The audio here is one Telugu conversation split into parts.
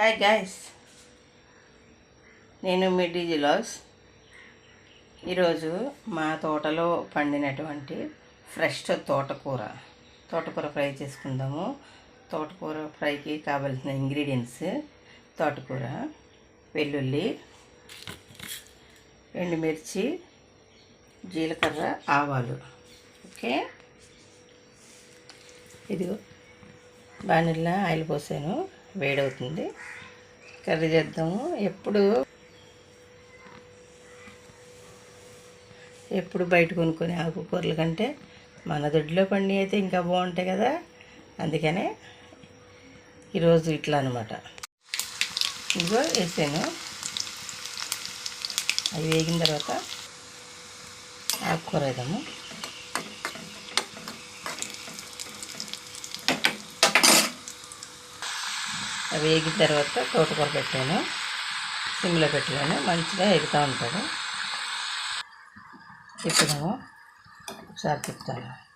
హాయ్ గాయస్ నేను మీ డిజిలాస్ ఈరోజు మా తోటలో పండినటువంటి ఫ్రెష్ తోటకూర. తోటకూర ఫ్రై చేసుకుందాము. తోటకూర ఫ్రైకి కావలసిన ఇంగ్రీడియంట్స్ తోటకూర వెల్లుల్లి ఎండుమిర్చి జీలకర్ర ఆవాలు. ఓకే? ఇదిగో బాణిల్లా ఆయిల్ పోసాను. వేడవుతుంది. కర్రీ చేద్దాము. ఎప్పుడు ఎప్పుడు బయట కొనుక్కునే ఆకుకూరల కంటే మన దొడ్లో పండి అయితే ఇంకా బాగుంటాయి కదా. అందుకనే ఈరోజు ఇట్లా అనమాట ఇదిగో వేసాను. అవి వేగిన తర్వాత ఆకుకూర వేద్దాము. వేగిన తర్వాత తోటకూర పెట్టాను. సిమ్లో పెట్టాను మంచిగా ఎగుతూ ఉంటాడు. తిప్పుదాము ఒకసారి తిప్పుతాను.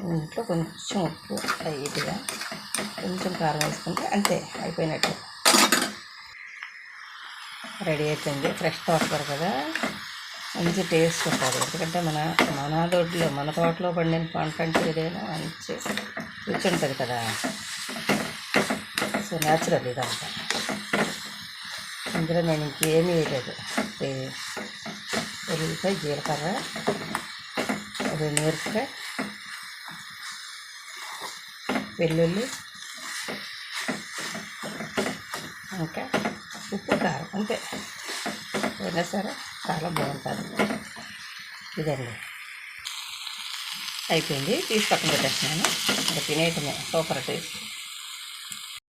ఇంట్లో కొంచెం ఉప్పు లైట్గా కొంచెం కారం వేసుకుంటే అంతే అయిపోయినట్టు. రెడీ అయిపోయింది. ఫ్రెష్ తోటకూర కదా. మంచి టేస్ట్ ఉంటుంది. ఎందుకంటే మన మన దొడ్లో మన తోటలో పండిన పంట అంటే ఏదైనా మంచి రుచి ఉంటుంది కదా. సో న్యాచురల్ ఇదంతా. ఇందులో నేను ఇంకేమీ వేయలేదు. ఈ ఉల్లిపాయ జీలకర్ర రెండు మిరపకాయ వెల్లుల్లి ఇంకా ఉప్పు కారం అంతే. అయినా సరే. చాలా బాగుంటుంది. ఇదండి. అయిపోయింది. తీసి పక్కన పెట్టేస్తున్నాను. ఇంకా తినేయటమే. Super taste.